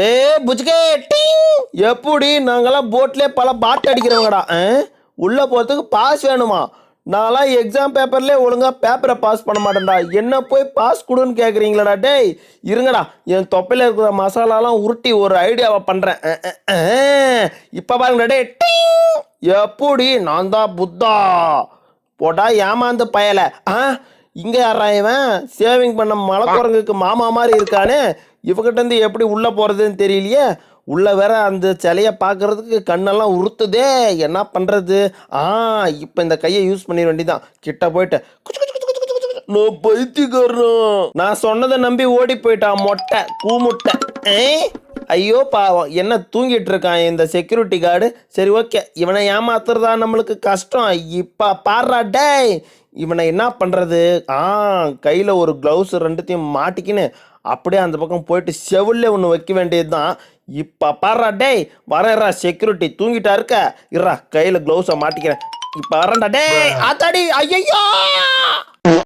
டே புஜ்கே டிங். எப்படி? நாங்கெல்லாம் போட்லேயே பல பாட்டு அடிக்கிறவங்கடா ஆ? உள்ள போகிறதுக்கு பாஸ் வேணுமா? நான்லாம் எக்ஸாம் பேப்பர்லேயே ஒழுங்காக பேப்பரை பாஸ் பண்ண மாட்டேன்டா. என்ன போய் பாஸ் கொடுன்னு கேட்குறீங்களாடா டேய். இருங்கடா என் தொப்பையில் இருக்கிற மசாலாலாம் உருட்டி ஒரு ஐடியாவை பண்ணுறேன் இப்போ பாருங்கடா டே டிங். எப்படி? நான் தான் புத்தா. போட்டா ஏமாந்து பயலை ஆ? இங்க யாரா இவன்? சேவிங் பண்ண மலைக்குரங்குக்கு மாமா மாதிரி இருக்கானே. இவகிட்ட இருந்து எப்படி உள்ள போறதுன்னு தெரியலையே? உள்ள வேற அந்த சிலையை பார்க்கறதுக்கு கண்ணெல்லாம் உறுத்துதே. என்ன பண்றது? ஆ இப்போ இந்த கையை யூஸ் பண்ணிட வேண்டிதான் கிட்ட போயிட்டு நான் பைத்தியக்காரன்? நான் சொன்னதை நம்பி ஓடி போயிட்டான் மொட்டை கூமுட்டை. ஐயோ பாவம் என்ன தூங்கிட்டு இருக்கான் இந்த செக்யூரிட்டி கார்டு சரி ஓகே இவனை ஏமாத்துறதா நம்மளுக்கு கஷ்டம். இப்ப பாடுறா டேய் இவனை என்ன பண்றது? ஆ கையில ஒரு கிளவுஸ் ரெண்டுத்தையும் மாட்டிக்கின்னு அப்படியே அந்த பக்கம் போயிட்டு செவுல்ல ஒன்று வைக்க வேண்டியதுதான். இப்ப பாடுறா டேய் வரேறா செக்யூரிட்டி தூங்கிட்டா இருக்க. இருறா கையில கிளவுஸை மாட்டிக்கிறேன். இப்ப வரேன்டா டேய் ஆத்தாடி ஐயோ